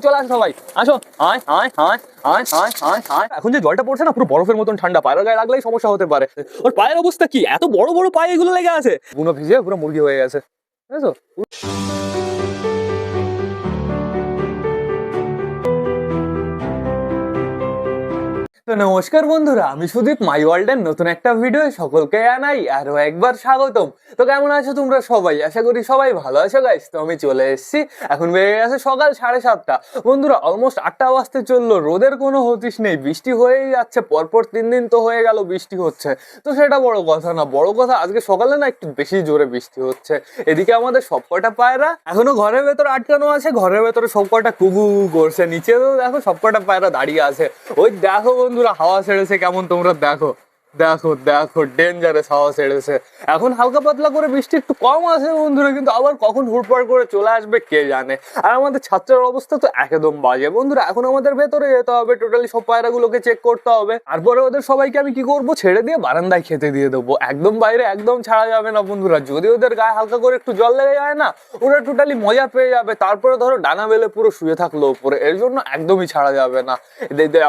চলে আসো সবাই। আসো। আয় আয় আয় আয় আয় আয় আয়। এখন যে জলটা পড়ছে না, পুরো বরফের মতন ঠান্ডা। পায়ের গায়ে লাগলেই সমস্যা হতে পারে। ওর পায়ের অবস্থা কি? এত বড় বড় পায়ে এগুলো লেগে আছে। বুনো ভিজে পুরো মুরগি হয়ে গেছে। বুঝেছ? তো নমস্কার বন্ধুরা, আমি সুদীপ মাই ওয়ার্ল্ডের নতুন একটা ভিডিও সকলকে জানাই আরও একবার স্বাগতম। তো কেমন আছো তোমরা সবাই? আশা করি সবাই ভালো আছো গাইস তো আমি চলে এসেছি। এখন বেড়ে গেছে সকাল সাড়ে সাতটা। বন্ধুরা অলমোস্ট আটটা বাজতে চলল। রোদের কোনো হতিস নেই। বৃষ্টি হয়েই যাচ্ছে। পরপর তিন দিন তো হয়ে গেল বৃষ্টি হচ্ছে। তো সেটা বড় কথা না। বড় কথা, আজকে সকালে না একটু বেশি জোরে বৃষ্টি হচ্ছে। এদিকে আমাদের সবকটা পায়রা এখনও ঘরের ভেতর আটকানো আছে। ঘরের ভেতরে সবকটা কুকু করছে। নিচে তো দেখো সবকটা পায়রা দাঁড়িয়ে আছে। ওই দেখো বন্ধুরা হাওয়া ছেড়েছে কেমন তোমরা দেখো। দেখো দেখো ডেঞ্জারাস হাওয়া ছেড়েছে এখন হালকা পাতলা করে বৃষ্টি একটু কম আছে বন্ধুরা, কিন্তু আবার কখন হুড়পাড় করে চলে আসবে কে জানে। আর আমাদের ছাত্রের অবস্থা তো একদম বাজে। বন্ধুরা, এখন আমাদের ভেতরে যেতে হবে টোটালি সব পায়রাগুলোকে চেক করতে হবে। তারপরে ওদের সবাইকে আমি কি করব, ছেড়ে দিয়ে বারান্দায় খেতে দিয়ে দেবো। একদম বাইরে, একদম ছাড়া যাবে না বন্ধুরা। যদি ওদের গায়ে হালকা করে একটু জল লেগে যায় না, ওরা টোটালি মজা পেয়ে যাবে। তারপরে ধরো, ডানা বেলে পুরো শুয়ে থাকল উপরে। এর জন্য একদমই ছাড়া যাবে না।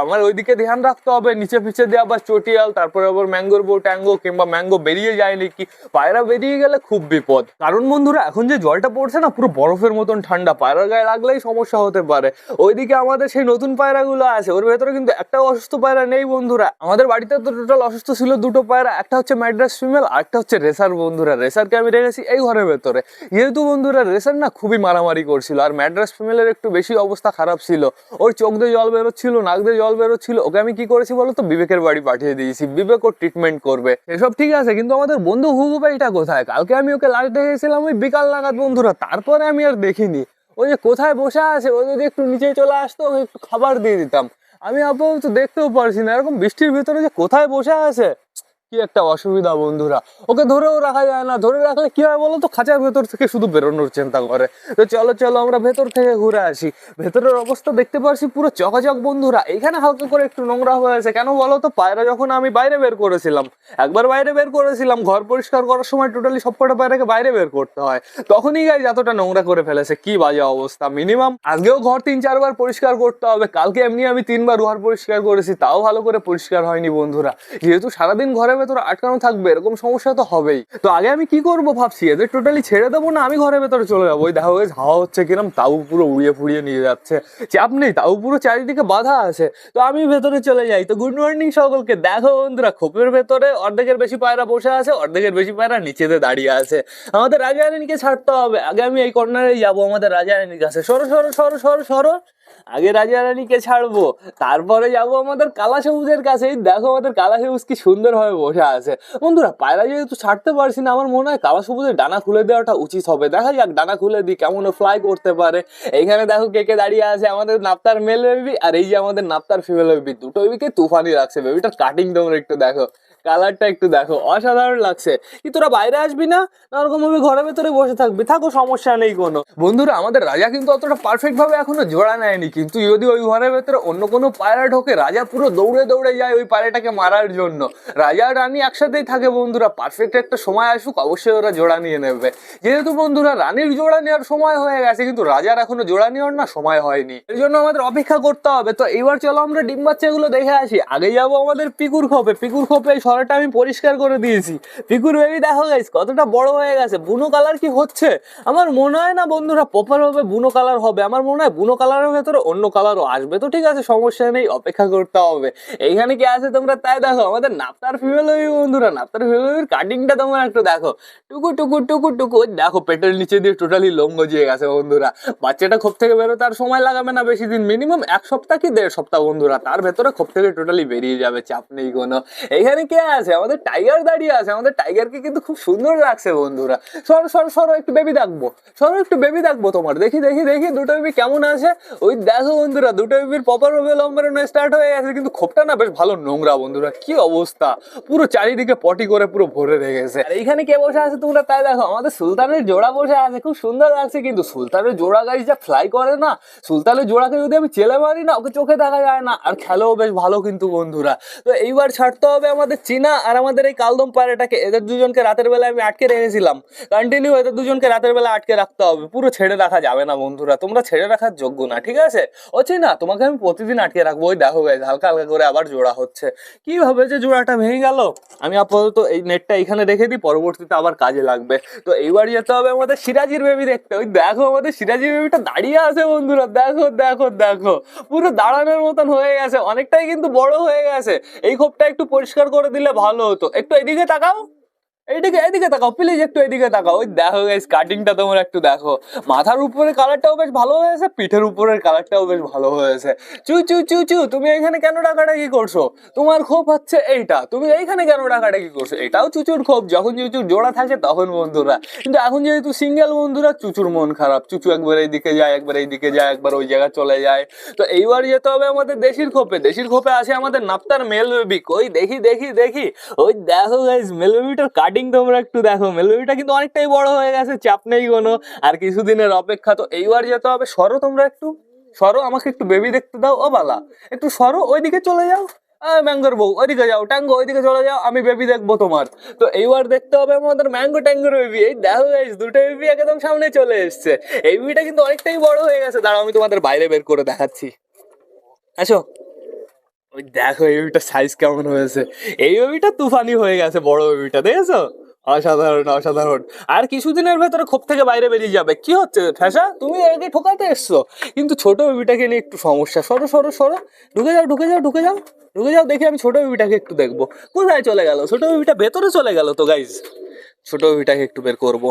আমার ওইদিকে ধ্যান রাখতে হবে। নিচে পিছে দিয়ে আবার চটিয়াল, তারপরে আবার ম্যাঙ্গোর বো ট্যাঙ্গো কিংবা ম্যাঙ্গো বেরিয়ে যায় নাকি? পায়রা বেরিয়ে গেলে খুব বিপদ। কারণ বন্ধুরা, এখন যে জলটা পড়ছে না, পুরো বরফের মতন ঠান্ডা। পায়রা গায়ে লাগলেই সমস্যা হতে পারে। ওইদিকে আমাদের সেই নতুন পায়রাগুলো আছে। ওর ভেতরে কিন্তু একটা অসুস্থ পায়রা নেই বন্ধুরা। আমাদের বাড়িতে তো টোটাল অসুস্থ ছিল দুটো পায়রা। একটা হচ্ছে ম্যাড্রাস ফিমেল আর একটা হচ্ছে রেসার বন্ধুরা। রেসারকে আমি রেখেছি এই ঘরের ভেতরে। যেহেতু বন্ধুরা রেসার না খুবই মারামারি করছিল, আর ম্যাড্রাস ফিমেলের একটু বেশি অবস্থা খারাপ ছিল। ওর চোখ দিয়ে জল বেরোচ্ছিল, নাক দিয়ে জল বেরোচ্ছিল। ওকে আমি কি করেছি বলো তো বিবেকের বাড়ি পাঠিয়ে দিয়েছি। বিবেক ওর ট্রিটমেন্ট করবে। এসব ঠিক আছে, কিন্তু আমাদের বন্ধু হুবু ভাইটা কোথায়? কালকে আমি ওকে লাস্ট দেখেছিলাম ওই বিকাল নাগাদ, বন্ধুরা। তারপরে আমি আর দেখিনি। ওই যে কোথায় বসে আছে, ও যদি একটু নিচে চলে আসতো, ওকে একটু খাবার দিয়ে দিতাম। আমি আপাতত দেখতেও পারছি না, এরকম বৃষ্টির ভিতরে যে কোথায় বসে আছে। কি একটা অসুবিধা বন্ধুরা? ওকে ধরেও রাখা যায় না। ধরে রাখলে কি হয় বলো তো খাঁচার ভেতর থেকে শুধু বেরোনোর চিন্তা করে। তো চলো চলো আমরা ভেতর থেকে ঘুরে আসি। ভেতরের অবস্থা দেখতে পারছি পুরো চকাচক বন্ধুরা। এখানে হালকা করে একটু নোংরা হয়েছে কেন বলো তো পায়রা যখন আমি বাইরে বের করেছিলাম, একবার বাইরে বের করেছিলাম, ঘর পরিষ্কার করার সময় টোটালি সবকটা পায়রাকে বাইরে বের করতে হয়। তখনই গাই এতটা নোংরা করে ফেলেছে। কি বাজে অবস্থা। মিনিমাম আজকেও ঘর তিন চারবার পরিষ্কার করতে হবে। কালকে এমনি আমি তিনবার ঘর পরিষ্কার করেছি। তাও ভালো করে পরিষ্কার হয়নি বন্ধুরা। যেহেতু সারাদিন ঘরের ভেতরে আটকানো থাকবে, এরকম সমস্যা তো হবেই। তো আগে আমি কি করব ভাবছি? এদের টোটালি ছেড়ে দেবো না, আমি ঘরের ভেতরে চলে যাব। ওই দেখো, ওই হাওয়া হচ্ছে কিরম, তাও পুরো উড়িয়ে ফুড়িয়ে নিয়ে যাচ্ছে। চাপ নেই, তাও পুরো চারিদিকে বাধা আছে। তো আমি ভেতরে চলে যাই। তো গুড মর্নিং সকলকে। দেখো বন্ধুরা, খোপের ভেতরে অর্ধেকের বেশি পায়রা বসে আছে, অর্ধেকের বেশি পায়রা নিচেতে দাঁড়িয়ে আছে। আমাদের রাজা রানীকে ছাড়তে হবে। আগে আমি এই কর্নারে যাব, আমাদের রাজা রানীর কাছে। সরো সরো সরো সরো সরো। আগে রাজা রানীকে ছাড়বো, তারপরে যাব আমাদের কালা সবুজের কাছে দেখো আমাদের কালা সবুজ কি সুন্দরভাবে বসে আছে। বন্ধুরা, পায়রা যেহেতু ছাড়তে পারছি না, আমার মনে হয় কালা সবুজের ডানা খুলে দেওয়াটা উচিত হবে। দেখা যাক ডানা খুলে দিই, কেমন ফ্লাই করতে পারে। এইখানে দেখো কে কে দাঁড়িয়ে আছে, আমাদের নাপ্তার মেল বেবি আর এই যে আমাদের নাপ্তার ফিমেল বেবি দুটো বেবিকে তুফানি রাখছে বেবিটার কাটিং তোমরা একটু দেখো কালারটা একটু দেখো। অসাধারণ লাগছে। কি তোরা বাইরে আসবি না? না ওরকম ভাবে ঘরের ভেতরে বসে থাকবি। থাকো, সমস্যা নেই কোনো। বন্ধুরা, আমাদের রাজা কিন্তু অতটা পারফেক্ট ভাবে এখনও জোড়া নেয়নি। কিন্তু যদি ওই ঘরের ভেতরে অন্য কোনো পায়রা ঢোকে, রাজা পুরো দৌড়ে দৌড়ে যায় ওই পায়রাটাকে মারার জন্য। রাজা রানী একসাথেই থাকে বন্ধুরা পারফেক্ট একটা সময় আসুক, অবশ্যই ওরা জোড়া নিয়ে নেবে। যেহেতু বন্ধুরা, রানীর জোড়া নেওয়ার সময় হয়ে গেছে, কিন্তু রাজার এখনও জোড়া নেওয়ার না সময় হয়নি। এর জন্য আমাদের অপেক্ষা করতে হবে। তো এবার চলো আমরা ডিম বাচ্চাগুলো দেখে আসি। আগে যাব আমাদের পিকুর খোপে। পিকুর খোপে এই সরাটা আমি পরিষ্কার করে দিয়েছি। পিকুর বেবি দেখো গাইস কতটা বড় হয়ে গেছে। বুনো কালার কি হচ্ছে? আমার মনে হয় না বন্ধুরা প্রপার ভাবে বুনো কালার হবে। আমার মনে হয় বুনো কালারের ভেতরে অন্য কালারও আসবে, তো ঠিক আছে, সমস্যা নেই, অপেক্ষা করতে হবে। এইখানে কি আছে তোমরা? তাই দেখো, আমাদের নাপ্তার ফিমেল বন্ধুরা নাপ্তার ফিমেল কাটিংটা তোমরা একটু দেখো। টুকু টুকু টুকু টুকু, দেখো পেটের নিচে দিয়ে টোটালি লোম গজিয়ে গেছে বন্ধুরা। বাচ্চাটা খোপ থেকে বেরোতে আর সময় লাগাবে না বেশি দিন মিনিমাম এক সপ্তাহ কি দেড় সপ্তাহ বন্ধুরা, তার ভেতরে খোপ থেকে টোটালি বেরিয়ে যাবে, চাপ নেই কোনো। এইখানে কে আছে? আমাদের টাইগার দাঁড়িয়ে আছে, আমাদের টাইগারকে কিন্তু খুব সুন্দর লাগছে বন্ধুরা। সরো সরো সরো, একটু বেবি দেখব সরো, একটু বেবি দেখব তোমার। দেখি দেখি দেখি, দুটো বেবি কেমন আছে? ওই দেখো বন্ধুরা, দুটো বেবির পপার ভাবে লম্বানো স্টার্ট হয়ে গেছে, কিন্তু খোপটা না বেশ ভালো নোংরা বন্ধুরা, কি অবস্থা? পুরো চারিদিকে পটি করে পুরো ভরে রেখেছে। আর এইখানে কে বসে আছে তোমরা তাই দেখো, আমাদের সুলতানের জোড়া বসে আছে, খুব সুন্দর লাগছে কিন্তু সুলতানের জোড়া গাছ যা ফ্লাই করে না, সুলতানের জোড়াকে যদি আমি চেলে মারি না, ওকে চোখে দেখা যায় না, আর খেলেও বেশ ভালো কিন্তু বন্ধুরা। তো এইবার ছাড়তে হবে আমাদের চীনা আর আমাদের এই কালদম পায়রাটাকে এদের দুজনকে রাতের বেলা আমি আটকে রেখেছিলাম। কন্টিনিউ এদের দুজনকে রাতের বেলা আটকে রাখতে হবে, পুরো ছেড়ে রাখা যাবে না বন্ধুরা, তোমরা ছেড়ে রাখার যোগ্য না, ঠিক আছে? ও চীনা তোমাকে আমি প্রতিদিন আটকে রাখব। ওই দেখো গাইজ হালকা হালকা করে আবার জোড়া হচ্ছে। কীভাবে যে জোড়াটা ভেঙে গেল? আমি আপাতত এই নেটটা এখানে রেখে দিই, পরবর্তীতে আবার কাজে লাগবে। তো এইবার যেতে হবে আমাদের সিরাজির বেবি দেখতে। ওই দেখো আমাদের সিরাজির বেবিটা দাঁড়িয়ে আছে বন্ধুরা। দেখো দেখো দেখো। পুরো দাঁড়ানোর মতন হয়ে গেছে। অনেকটাই কিন্তু বড় হয়ে গেছে। এই খোপটা একটু পরিষ্কার করে দিলে ভালো হতো। একটু এদিকে তাকাও। এইদিকে এদিকে তাকাও প্লিজ একটু এদিকে তাকাও। ওই দেখো গাইস কাটিংটা তোমরা একটু দেখো। মাথার উপরের কালারটাও বেশ ভালো হয়েছে, পিঠের উপরের কালারটাও বেশ ভালো হয়েছে। চু চু চু চু, তুমি এখানে কেন ডাকাডাকি করছ? তোমার খোপ হচ্ছে এইটা। তুমি এইখানে কেন ডাকাডাকি করছ? এটাও চুচুর খোপ যখন চুচুর জোড়া থাকে, তখন বন্ধুরা। কিন্তু এখন যেহেতু সিঙ্গেল বন্ধুরা, চুচুর মন খারাপ। চুচু একবার এইদিকে যায়, একবার এইদিকে যায়, একবার ওই জায়গায় চলে যায়। তো এইবার যেতে হবে আমাদের দেশির খোপে দেশির খোপে আসে আমাদের নাপ্তার মেল বেবি ওই দেখি দেখি দেখি। ওই দেখো গাইস মেল বেবিটার কাটিং তোমরা একটু দেখো মেল বেবিটা কিন্তু অনেকটাই বড় হয়ে গেছে, চাপ নেই কোনো। আর কিছুদিনের অপেক্ষা তো এইবার যেতে হবে। সরো তোমরা একটু, সরো, আমাকে একটু বেবি দেখতে দাও, ও বালা। একটু সরো, ওইদিকে চলে যাও। ম্যাঙ্গোর বউ, ওইদিকে যাও ট্যাঙ্গো ওইদিকে চলে যাও, আমি বেবি দেখব তোমার। তো এইবার দেখতে হবে আমাদের ম্যাঙ্গো ট্যাঙ্গোর বেবি এই দেখো গাইস দুটো বেবি একদম সামনে চলে এসছে। এই বেবিটা কিন্তু অনেকটাই বড় হয়ে গেছে। দাঁড়াও, আমি তোমাদের বাইরে বের করে দেখাচ্ছি। আসো। ওই দেখো এই বেবিটার সাইজ কেমন হয়েছে। এই বেবিটা তুফানি হয়ে গেছে, বড় বেবিটা দেখেছ? অসাধারণ অসাধারণ। আর কিছুদিনের ভেতরে খোপ থেকে বাইরে বেরিয়ে যাবে। কি হচ্ছে? ঠেসা, তুমি একে ঠোকাতে এসছো। কিন্তু ছোট বেবিটাকে নিয়ে একটু সমস্যা। সরো সরো সরো। ঢুকে যাও ঢুকে যাও ঢুকে যাও। ঢুকে যাও, দেখি আমি ছোট বেবিটাকে একটু দেখব। কোথায় চলে গেল? ছোট বেবিটা ভেতরে চলে গেল তো গাইজ ছোট বেবিটাকে একটু বের করব।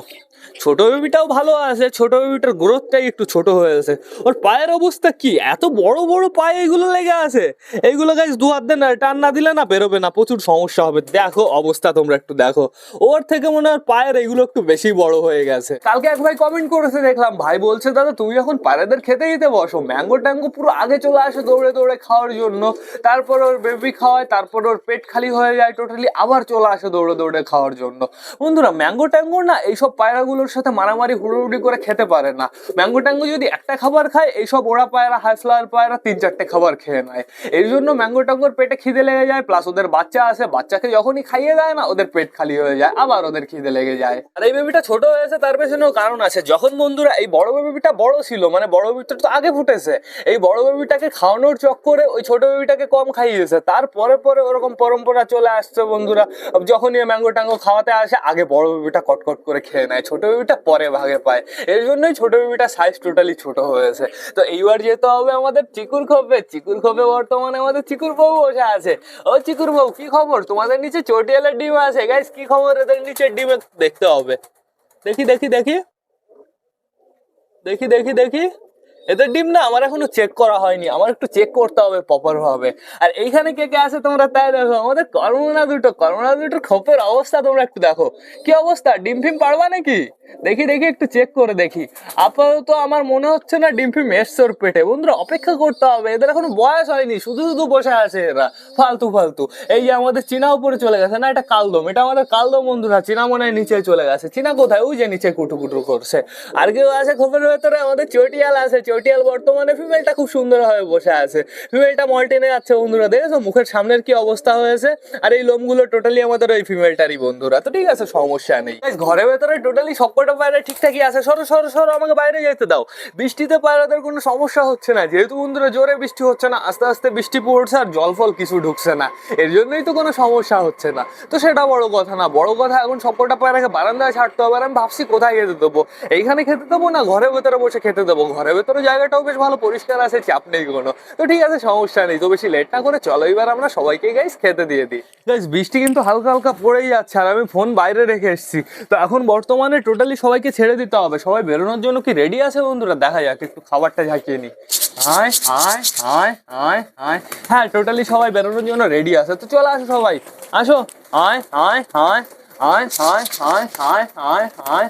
ছোট বেবিটাও ভালো আছে, ছোট বেবিটার গ্রোথটাই একটু ছোট হয়েছে ওর পায়ের অবস্থা কি? এত বড় বড় পায়ে এগুলো লেগে আছে? এইগুলো গাইজ দু হাত না, টান না দিলে না বেরোবে না, প্রচুর সমস্যা হবে। দেখো অবস্থা তোমরা একটু দেখো। ওর থেকে মনে হয় পায়ের এগুলো একটু বেশি বড় হয়ে গেছে। কালকে এক ভাই কমেন্ট করেছে, দেখলাম, ভাই বলছে দাদা, তুমি যখন পায়রাদের খেতে দিতে বসো। ম্যাঙ্গো ট্যাঙ্গো পুরো আগে চলে আসে দৌড়ে দৌড়ে খাওয়ার জন্য। তারপর ওর বেবি খাওয়ায়, তারপর ওর পেট খালি হয়ে যায় টোটালি আবার চলে আসে দৌড়ে দৌড়ে খাওয়ার জন্য। বন্ধুরা ম্যাঙ্গো ট্যাঙ্গো না, এইসব পায়রাগুলোর সাথে মারামারি, হুড়োহুড়ি করে খেতে পারে না। ম্যাঙ্গো ট্যাঙ্গো যদি একটা খাবার খায়, এইসব ওরা পায়রা, হাই ফ্লাওয়ার পায়রা তিন চারটে খাবার খেয়ে নেয়। এই জন্য ম্যাঙ্গো ট্যাঙ্গোর পেটে খিদে লেগে যায় প্লাস ওদের বাচ্চা আসে বাচ্চাকে যখনই খাইয়ে দেয় না, ওদের পেট খালি হয়ে যায়, আবার ওদের খিদে লেগে যায়। আর এই বেবিটা ছোট হয়েছে, তার পেছনেও কারণ আছে। যখন বন্ধুরা, এই বড় বেবিটা বড় ছিল মানে বড় বেবিটা তো আগে ফুটেছে, এই বড় বেবিটাকে খাওয়ানোর চক্করে ওই ছোট বেবিটাকে কম খাইয়েছে। তারপরে পরে ওরকম পরম্পরা চলে আসছে বন্ধুরা। যখনই ম্যাঙ্গো ট্যাঙ্গো খাওয়াতে আসে, আগে বড় বেবিটা কটকট করে খেয়ে নেয়। ছোট বেবিটা পরে ভাগে পায়। এর জন্যই ছোট বেবিটা সাইজ টোটালি ছোট হয়েছে। তো এইবার যেতে হবে আমাদের চিকুর খোপে চিকুর খোপে বর্তমানে আমাদের চিকুর বউ বসে আছে। ও চিকুর বউ, কি খবর? তোমাদের নিচে চটিয়ালের ডিম আছে। গাইস কি খবর এদের নিচে ডিম? দেখতে হবে। দেখি দেখি দেখি। দেখি দেখি দেখি। এদের ডিম না আমার এখনও চেক করা হয়নি। আমার একটু চেক করতে হবে প্রপার ভাবে আর এইখানে কে কে আছে তোমরা তাই দেখো। আমাদের করোনা দুটো করোনা দুটোর খোপের অবস্থা তোমরা একটু দেখো। কি অবস্থা? ডিম ফিম পারবা নাকি? দেখি দেখি, একটু চেক করে দেখি। আপাতত আমার মনে হচ্ছে না ডিম ফিম এসছে ওর পেটে। বন্ধুরা, অপেক্ষা করতে হবে। এদের এখনও বয়স হয়নি। শুধু শুধু বসে আছে এরা। ফালতু ফালতু। এই যে আমাদের চীনা উপরে চলে গেছে না, এটা কালদম। এটা আমাদের কালদম বন্ধুরা। চীনা মনে হয় নিচে চলে গেছে। চীনা কোথায়? ওই যে নিচে কুটু কুটু করছে। আর কেউ আছে খোপের ভেতরে? আমাদের চটিয়াল আছে চটিয়াল বর্তমানে ফিমেলটা খুব সুন্দরভাবে বসে আছে। ফিমেলটা মল্টিনে যাচ্ছে বন্ধুরা, দেখেছ? মুখের সামনের কি অবস্থা হয়েছে? আর এই লোমগুলো টোটালি আমাদের ওই ফিমেলটারই বন্ধুরা। তো ঠিক আছে, সমস্যা নেই। ঘরের ভেতরে টোটালি সবকটা পায়রা ঠিকঠাকই আছে। সরো সরো সরো, আমাকে বাইরে যেতে দাও। বৃষ্টিতে পায়রাদের কোনো সমস্যা হচ্ছে না। যেহেতু বন্ধুরা, জোরে বৃষ্টি হচ্ছে না, আস্তে আস্তে বৃষ্টি পড়ছে আর জল ফল কিছু ঢুকছে না। এর জন্যই তো কোনো সমস্যা হচ্ছে না। তো সেটা বড় কথা না। বড় কথা, এখন সবকটা পায়রাকে বারান্দায় ছাড়তে হবে আর আমি ভাবছি কোথায় খেতে দেবো? এইখানে খেতে দেবো না ঘরের ভেতরে বসে খেতে দেবো? ঘরের ভেতরে জায়গাটাও বেশ ভালো পরিষ্কার আছে চাপ নেই কোনো তো ঠিক আছে সমস্যা নেই তো বেশি লেট না করে চলো এবার আমরা সবাইকে গাইস খেতে দিয়ে দিই গাইস বৃষ্টি কিন্তু হালকা হালকা পড়েই যাচ্ছে আর আমি ফোন বাইরে রেখে এসেছি তো এখন বর্তমানে টোটালি সবাইকে ছেড়ে দিতে হবে সবাই বেরোনোর জন্য কি রেডি আছে বন্ধুরা দেখা যাক একটু খাবারটা ঝাঁকিয়ে নিই আয় আয় আয় আয় আয় হ্যাঁ টোটালি সবাই বেরোনোর জন্য রেডি আছে তো চলে আসো সবাই আসো আয় আয় আয় আয় আয় আয় আয় আয় আয়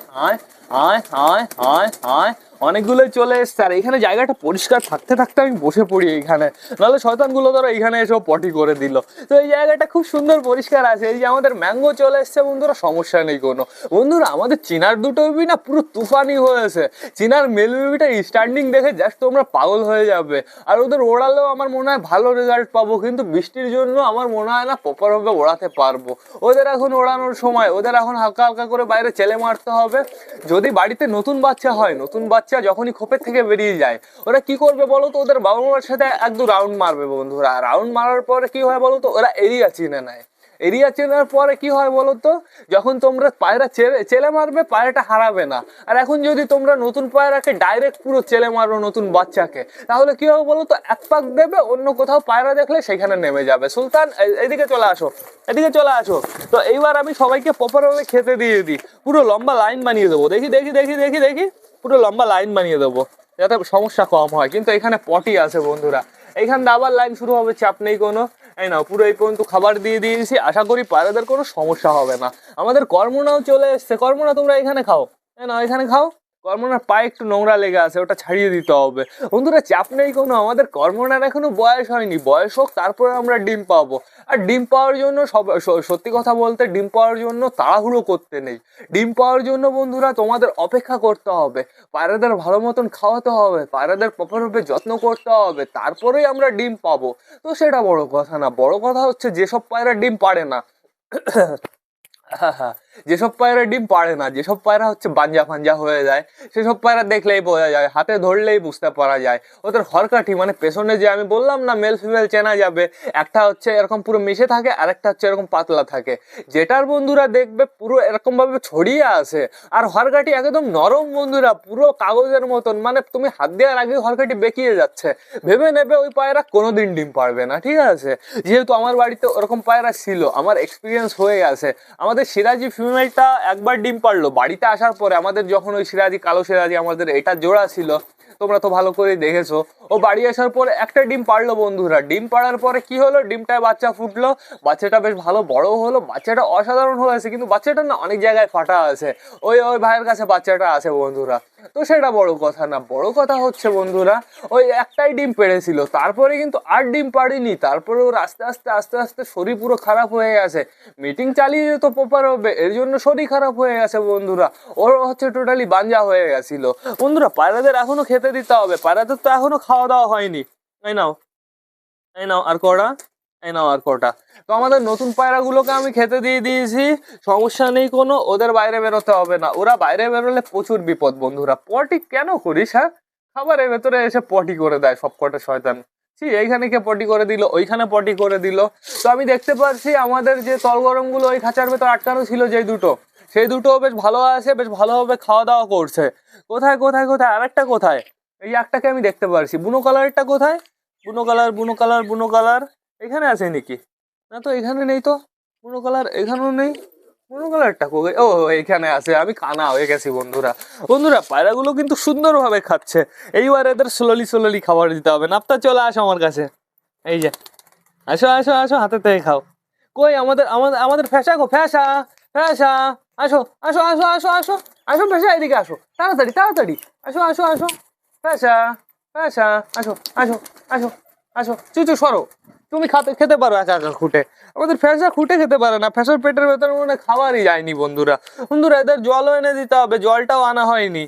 আয় আয় আয় আয় অনেকগুলোই চলে এসছে। আর এখানে জায়গাটা পরিষ্কার থাকতে থাকতে আমি বসে পড়ি এখানে। নাহলে শয়তানগুলো ধরো এখানে এসে পটি করে দিল। তো এই জায়গাটা খুব সুন্দর পরিষ্কার আছে। এই যে আমাদের ম্যাঙ্গো চলে এসছে, বন্ধুরা, সমস্যা নেই কোনো। বন্ধুরা, আমাদের চিনার দুটো বেবি না পুরো তুফানি হয়েছে। চিনার মেল বেবিটা স্ট্যান্ডিং দেখে জাস্ট তোমরা পাগল হয়ে যাবে। আর ওদের ওড়ালেও আমার মনে হয় ভালো রেজাল্ট পাবো, কিন্তু বৃষ্টির জন্য আমার মনে হয় না প্রপারভাবে ওড়াতে পারব। ওদের এখন ওড়ানোর সময়, ওদের এখন হালকা হালকা করে বাইরে চেলে মারতে হবে। যদি বাড়িতে নতুন বাচ্চা হয়, নতুন বাচ্চা যখনই খোপের থেকে বেরিয়ে যায়, ওরা কি করবে বলো তো? ওদের বাবা মার সাথে এক দু রাউন্ড মারবে বন্ধুরা। রাউন্ড মারার পরে কি হয় বলো তো? ওরা এরিয়া চিনে নেয়। এরিয়া চেনার পরে কি হয় বলো তো? যখন তোমরা পায়রা চেলে চেলে মারবে, পায়রাটা হারাবে না। আর এখন যদি তোমরা নতুন পায়রাকে ডাইরেক্ট পুরো চেলে মারো নতুন বাচ্চাকে, তাহলে কি হবে বলো তো? এক পাক দেবে, অন্য কোথাও পায়রা দেখলে সেখানে নেমে যাবে। সুলতান এদিকে চলে আসো, এদিকে চলে আসো। তো এইবার আমি সবাইকে প্রপারভাবে খেতে দিয়ে দিই। পুরো লম্বা লাইন বানিয়ে দেবো। দেখি দেখি দেখি দেখি দেখি। পুরো লম্বা লাইন বানিয়ে দেবো, যাতে সমস্যা কম হয়। কিন্তু এখানে পটি আছে বন্ধুরা। এখান আবার লাইন শুরু হবে, চাপ নেই কোনো। এই না পুরো এই পর্যন্ত খাবার দিয়ে দিয়েছি। আশা করি পায়রাদের কোনো সমস্যা হবে না। আমাদের কর্মনাও চলে এসছে। কর্মনা, তোমরা এখানে খাও। এই নাও, এখানে খাও। কর্মনার পায়ে একটু নোংরা লেগে আছে, ওটা ছাড়িয়ে দিতে হবে। বন্ধুরা, চাপ নেই কোনো, আমাদের কর্মনার এখনও বয়স হয়নি। বয়স হোক, তারপরে আমরা ডিম পাবো। আর ডিম পাওয়ার জন্য সব সত্যি কথা বলতে, ডিম পাওয়ার জন্য তাড়াহুড়ো করতে নেই। ডিম পাওয়ার জন্য বন্ধুরা, তোমাদের অপেক্ষা করতে হবে। পায়রাদের ভালো মতন খাওয়াতে হবে, পায়রাদের প্রপারভাবে যত্ন করতে হবে, তারপরেই আমরা ডিম পাবো। তো সেটা বড় কথা না। বড় কথা হচ্ছে, যেসব পায়রা ডিম পারে না যেসব পায়রা ডিম পারে না, যেসব পায়রা হচ্ছে বাঞ্জা ফাঞ্জা হয়ে যায়, সেসব পায়রা দেখলেই বোঝা যায়, হাতে ধরলেই বুঝতে পারা যায়। ওদের হরকাঠি মানে পেছনে যে আমি বললাম না মেল ফিমেল চেনা যাবে, একটা হচ্ছে এরকম পুরো মিশে থাকে আর একটা হচ্ছে এরকম পাতলা থাকে। যেটার বন্ধুরা দেখবে পুরো এরকমভাবে ছড়িয়ে আসে আর হরকাঠি একদম নরম বন্ধুরা, পুরো কাগজের মতন মানে তুমি হাত দেওয়ার আগে হরকাঠি বেঁকিয়ে যাচ্ছে। ভেবে নেবে ওই পায়রা কোনোদিন ডিম পারবে না, ঠিক আছে? যেহেতু আমার বাড়িতে ওরকম পায়রা ছিল, আমার এক্সপিরিয়েন্স হয়ে গেছে। আমাদের সিরাজি ফিমেলটা একবার ডিম পারল। বাড়িতে আসার পরে আমাদের যখন ওই সিরাজি, কালো সিরাজি আমাদের এটা জোড়া ছিল, তোমরা তো ভালো করে দেখেছ। ও বাড়ি আসার পরে একটা ডিম পারল বন্ধুরা। ডিম পাড়ার পরে কি হলো? ডিমটায় বাচ্চা ফুটলো। বাচ্চাটা বেশ ভালো বড় হলো। বাচ্চাটা অসাধারণ হয়েছে, কিন্তু বাচ্চাটা না অনেক জায়গায় ফাটা আছে। ওই ওই ভাইয়ের কাছে বাচ্চাটা আছে বন্ধুরা। তো সেটা বড় কথা না, বড় কথা হচ্ছে বন্ধুরা, ওই একটাই ডিম পেড়েছিল। তারপরে কিন্তু আর ডিম পারিনি তারপরে ওর আস্তে আস্তে আস্তে আস্তে শরীর পুরো খারাপ হয়ে গেছে। মিটিং চালিয়ে যেত প্রপার হবে, এর জন্য শরীর খারাপ হয়ে গেছে বন্ধুরা। ওর হচ্ছে টোটালি বাঞ্জা হয়ে গেছিল। বন্ধুরা, পায়রাদের এখনও খেতে দিতে হবে। পায়রাদের তো এখনও খাওয়া দাওয়া হয়নি। এই নাও। এই নাও আর কটা এই নাও আর কটা। তো আমাদের নতুন পায়রাগুলোকে আমি খেতে দিয়ে দিয়েছি। সমস্যা নেই কোনো, ওদের বাইরে বেরোতে হবে না। ওরা বাইরে বেরোলে প্রচুর বিপদ, বন্ধুরা। পটি কেন করিস হ্যাঁ? খাবারের ভেতরে এসে পটি করে দেয় সব কটা শয়তান। ছি, এইখানে কে পটি করে দিল, ওইখানে পটি করে দিল। তো আমি দেখতে পাচ্ছি আমাদের যে তলগরমগুলো ওই খাঁচার ভেতর আটকানো ছিল যে দুটো, সেই দুটো বেশ ভালো আছে, বেশ ভালোভাবে খাওয়া দাওয়া করছে। কোথায় কোথায় কোথায়? আরেকটা কোথায়? এই একটাকে আমি দেখতে পারছি। বুনো কালারটা কোথায়? বুনো কালার বুনো কালার বুনো কালার। এখানে আছে নাকি? না তো, এখানে নেই তো। বুনো কালার, এখানেও নেই। বুনো কালারটা কোথায়? ও, এখানে আছে। আমি কানা হয়ে গেছি, বন্ধুরা। বন্ধুরা, পায়রাগুলো কিন্তু সুন্দরভাবে খাচ্ছে। এইবার এদের স্লোলি স্লোলি খাবার দিতে হবে। নাপ্তা, চলে আসো আমার কাছে। এই যে। আসো আসো আসো, হাতে থেকে খাও। কই, আমাদের আমাদের আমাদের ফ্যাসা গো ফ্যাসা ফ্যাসা আসো আসো আসো আসো আসো। আসো ফ্যাসা এদিকে আসো। তাড়াতাড়ি তাড়াতাড়ি। আসো আসো আসো। ফ্যাসা ফ্যাসা আসো আসো আসো আসো। চুচু সরো। তুমি খাতে, খেতে পারো একা একা খুঁটে। আমাদের ফ্যাসা খুঁটে খেতে পারে না। ফ্যাসার পেটের ভেতরে মনে খাবারই যায়নি, বন্ধুরা। বন্ধুরা, এদের জলও এনে দিতে হবে, জলটাও আনা হয়নি।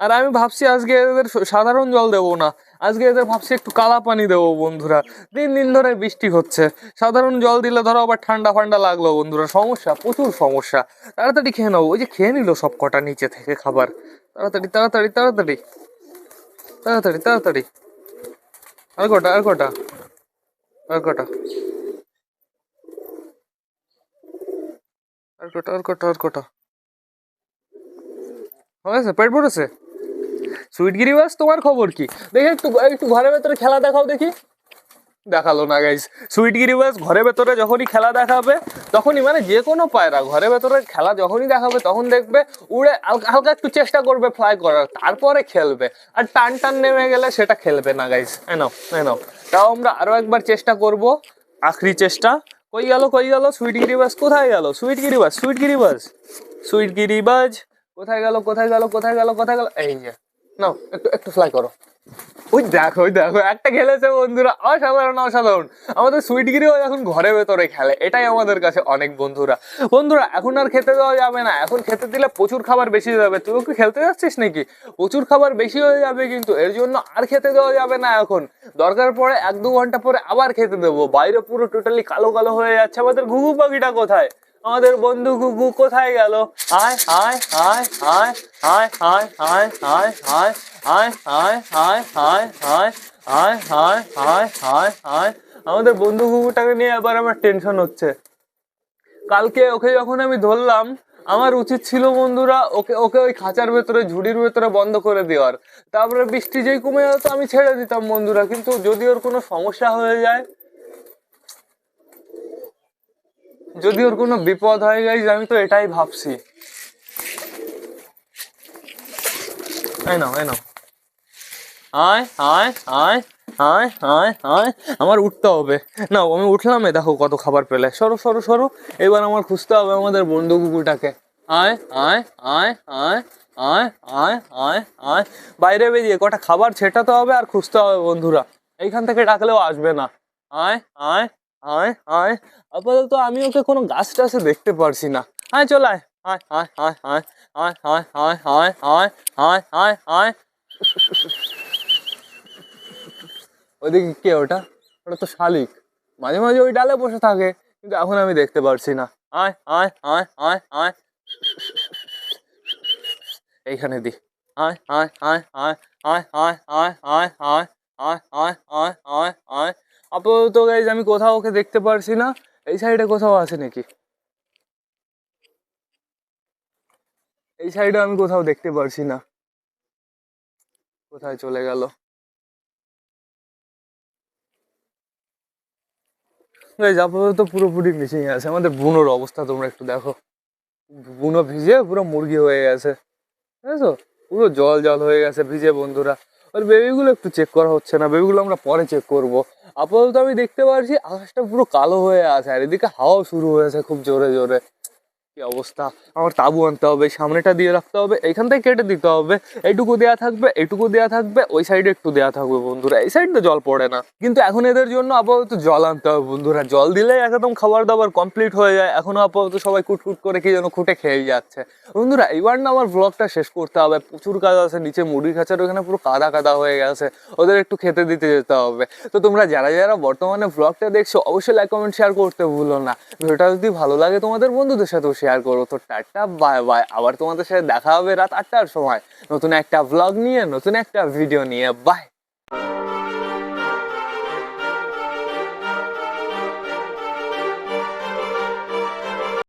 আর আমি ভাবছি আজকে এদের সাধারণ জল দেবো না। আজকে এদের ভাবছি একটু কালা পানি দেবো, বন্ধুরা। দিন দিন ধরে বৃষ্টি হচ্ছে। সাধারণ জল দিলে ধরো আবার ঠান্ডা ফান্ডা লাগল, বন্ধুরা। সমস্যা, প্রচুর সমস্যা। তাড়াতাড়ি খেয়ে নেব ওই যে খেয়ে নিল সব কটা নিচে থেকে খাবার। তাড়াতাড়ি তাড়াতাড়ি তাড়াতাড়ি। তাড়াতাড়ি তাড়াতাড়ি আর কটা আর কটা আর কটা আর কটা আর কটা আর কটা হয়েছে পেট ভরেছে সুইট গিরিবাস তোমার খবর কি? দেখে, একটু একটু ঘরের ভেতরে খেলা দেখাও দেখি। দেখাল না গাইজ সুইট গিরিবাস ঘরের ভেতরে যখনই খেলা দেখাবে, তখনই মানে যে কোনো পায়রা, ঘরের ভেতরে খেলা যখনই দেখাবে, তখন দেখবে উড়ে হালকা একটু চেষ্টা করবে ফ্লাই করার, তারপরে খেলবে। আর টান টান নেমে গেলে সেটা খেলবে না গাইজ নাও নাও তাও আমরা আরও একবার চেষ্টা করব। আখরি চেষ্টা। কই গেল কই গেল? সুইট গিরিবাস কোথায় গেল? সুইট গিরিবাস সুইট গিরিবাস সুইট গিরিবাজ কোথায় গেল কোথায় গেল কোথায় গেল কোথায় গেল? এই যে নাও, একটু একটু ফ্লাই করো। ওই দেখো ওই দেখো, একটা খেলেছে বন্ধুরা, অসাধারণ অসাধারণ। আমাদের সুইটগিরিও এখন ঘরে ভেতরে খেলে, এটাই আমাদের কাছে অনেক বন্ধুরা। বন্ধুরা, এখন আর খেতে দেওয়া যাবে না, এখন খেতে দিলে প্রচুর খাবার বেশি হয়ে যাবে। তুই কি খেলতে যাচ্ছিস নাকি? প্রচুর খাবার বেশি হয়ে যাবে কিন্তু, এর জন্য আর খেতে দেওয়া যাবে না এখন। দরকার পড়ে এক দু ঘণ্টা পরে আবার খেতে দেবো। বাইরে পুরো টোটালি কালো কালো হয়ে যাচ্ছে। আমাদের ঘুঘু পাখিটা কোথায়? আমাদের বন্ধু গুগু কোথায় গেল আয় আয় আয় আয় আয় আয় আয় আয় আয় আয় আয় আয় আয় আয় আয় আয় আয় আয় আয় আমাদের বন্ধু গুগুটাকে নিয়ে আবার আমার টেনশন হচ্ছে কালকে ওকে যখন আমি ধরলাম আমার উচিত ছিল বন্ধুরা ওকে ওকে ওই খাঁচার ভেতরে ঝুড়ির ভেতরে বন্ধ করে দেওয়ার তারপরে বৃষ্টি যেই কমে যেত আমি ছেড়ে দিতাম বন্ধুরা কিন্তু যদি ওর কোনো সমস্যা হয়ে যায় যদি ওর কোনো বিপদ হয়ে যায় আমি তো এটাই ভাবছি আয় আয় আয় আয় আয় আয় আমার উঠতে হবে না আমি উঠলাম দেখো কত খাবার পেলে সরো সরো সরো এবার আমার খুঁজতে হবে আমাদের বন্ধু কুকুরটাকে আয় আয় আয় আয় আয় আয় আয় আয় বাইরে বেরিয়ে কটা খাবার ছেটাতে হবে আর খুঁজতে হবে বন্ধুরা এইখান থেকে ডাকলেও আসবে না আয় আয় আয় আয় আপাতত আমি ওকে কোনো গাছ টাছে দেখতে পারছি না আয় চল আয় আয় আয় আয় আয় আয় আয় আয় আয় আয় আয় আয় আয় ওইদিকে কে ওটা ওটা তো শালিক মাঝে মাঝে ওই ডালে বসে থাকে কিন্তু এখন আমি দেখতে পারছি না আয় আয় আয় আয় আয় এইখানে দি আয় আয় আয় আয় আয় আয় আয় আয় আয় আয় আয় আয় আয় আপাতত গাইজ আমি কোথাও ওকে দেখতে পারছি না। এই সাইডে কোথাও আছে নাকি? এই সাইডে আমি কোথাও দেখতে পারছি না। কোথায় চলে গেল? গাইজ আপাতত পুরোপুরি মিশিং আছে। আমাদের বুনোর অবস্থা তোমরা একটু দেখো। বুনো ভিজে পুরো মুরগি হয়ে গেছে। বুঝেছ? পুরো জল জল হয়ে গেছে ভিজে বন্ধুরা। আর বেবিগুলো একটু চেক করা হচ্ছে না বেবিগুলো আমরা পরে চেক করব। আপাতত আমি দেখতে পাচ্ছি আকাশটা পুরো কালো হয়ে আছে, আর এদিকে হাওয়া শুরু হয়েছে খুব জোরে জোরে। কি অবস্থা? আমার তাবু আনতে হবে, সামনেটা দিয়ে রাখতে হবে, এখান থেকে কেটে দিতে হবে। এইটুকু দেয়া থাকবে এটুকু দেয়া থাকবে, ওই সাইডে একটু দেয়া থাকবে বন্ধুরা। এই সাইডে জল পড়ে না। কিন্তু এখন এদের জন্য আপাতত জল আনতে হবে বন্ধুরা। জল দিলে একদম খাবার দাবার কমপ্লিট হয়ে যায়। এখনও আপাতত সবাই কুটকুট করে কি যেন খুঁটে খেয়ে যাচ্ছে। বন্ধুরা, এইবার না আমার ব্লগটা শেষ করতে হবে। প্রচুর কাজ আছে, নিচে মুড়ি খাঁচার ওখানে পুরো কাদা কাদা হয়ে গেছে। ওদের একটু খেতে দিতে যেতে হবে। তো তোমরা যারা যারা বর্তমানে ব্লগটা দেখছ, অবশ্যই লাইক কমেন্ট শেয়ার করতে ভুলো না। ভিডিওটা যদি ভালো লাগে তোমাদের বন্ধুদের সাথেও শেয়ার শেয়ার করব। তো টাটা বাই বাই আবার তোমাদের সাথে দেখা হবে রাত আটটার সময়। নতুন একটা ব্লগ নিয়ে, নতুন একটা ভিডিও নিয়ে। বাই